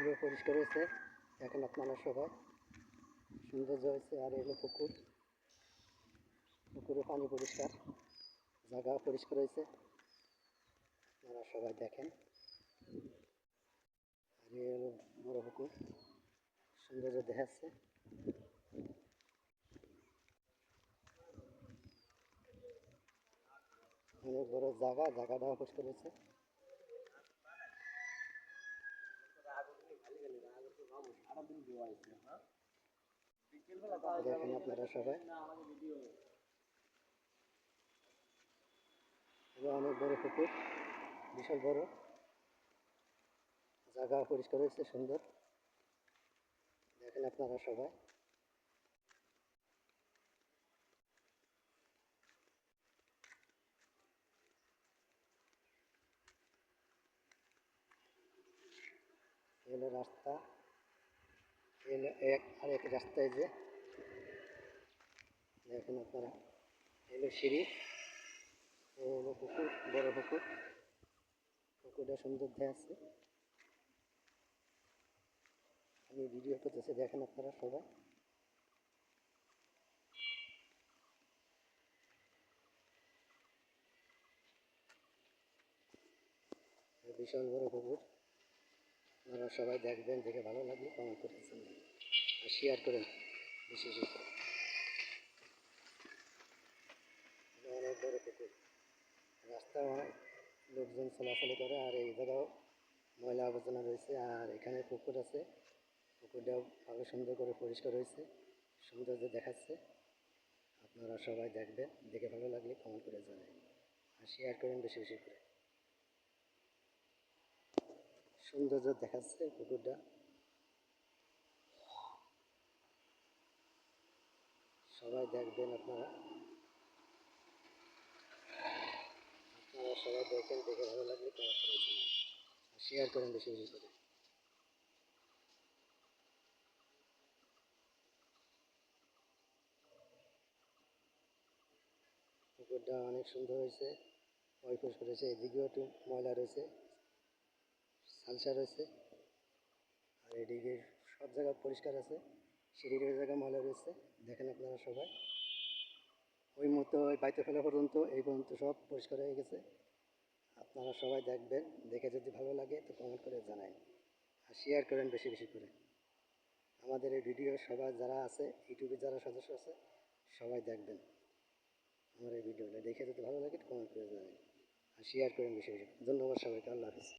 পুরো পরিষ্কার হয়েছে। দেখেন আপনারা সবাই সৌন্দর্য হয়েছে, আর এলো পুকুর। পুকুরে পানি পরিষ্কার জায়গা পরিষ্কার হয়েছে। আপনারা সবাই দেখেন। আর এই হলো বড় পুকুর, সৌন্দর্য দেখাচ্ছে। অনেক বড় জায়গা, জায়গাটাও পরিষ্কার হয়েছে। দেখেন আপনারা সবাই। অনেক বড় পুকুর, বিশাল বড়। জায়গা পরিষ্কার হয়েছে, সুন্দর। দেখেন আপনারা সবাই। রাস্তা। এক আর এক রাস্তায় যে দেখেন আপনারা এই হলো সিঁড়ি এই হলো পুকুর, বড় পুকুর। পুকুরটা সুন্দর দেখাচ্ছে আমি ভিডিও করতেছি, দেখেন আপনারা সবাই। বিশাল বড় পুকুর। আপনারা সবাই দেখবেন, দেখে ভালো লাগলে কমেন্ট করতেছেন শেয়ার করেন বেশি বেশি করে অনেক বড় পুকুর অনেক লোকজন চলাচল করে আর এই জায়গাও ময়লা আবর্জনা রয়েছে আর এখানে পুকুর আছে। পুকুরটাও ভালো সুন্দর করে পরিষ্কার হয়েছে। সৌন্দর্য দেখাচ্ছে। আপনারা সবাই দেখবেন। দেখে ভালো লাগলে কমেন্ট করে জানাবেন। আর শেয়ার করেন বেশি বেশি করে। সৌন্দর্য দেখাচ্ছে পুকুরটা। সবাই দেখবেন আপনারা। আপনারা সবাই দেখেন, দেখে ভালো লাগলে শেয়ার করেন বেশি বেশি করে। পুকুরটা অনেক সুন্দর হয়েছে, পরিষ্কার করেছে, এদিকেও একটু ময়লা রয়েছে, সালসা রয়েছে, আর এদিকে সব জায়গা পরিষ্কার আছে। সিঁড়ির ওই জায়গায় রয়েছে দেখেন আপনারা সবাই। ওই মতো ওই বাইতে ফেলা পর্যন্ত এই পর্যন্ত সব পরিষ্কার হয়ে গেছে। আপনারা সবাই দেখবেন, দেখে যদি ভালো লাগে তো কমেন্ট করে জানাই। আর শেয়ার করেন বেশি বেশি করে। আমাদের এই ভিডিও সবাই যারা আছে, ইউটিউবে যারা সদস্য আছে, সবাই দেখবেন। আমার এই ভিডিওটা দেখে যদি ভালো লাগে কমেন্ট করে জানাই। আর শেয়ার করেন বেশি বেশি ধন্যবাদ সবাইকে, আল্লাহ হাফিজ।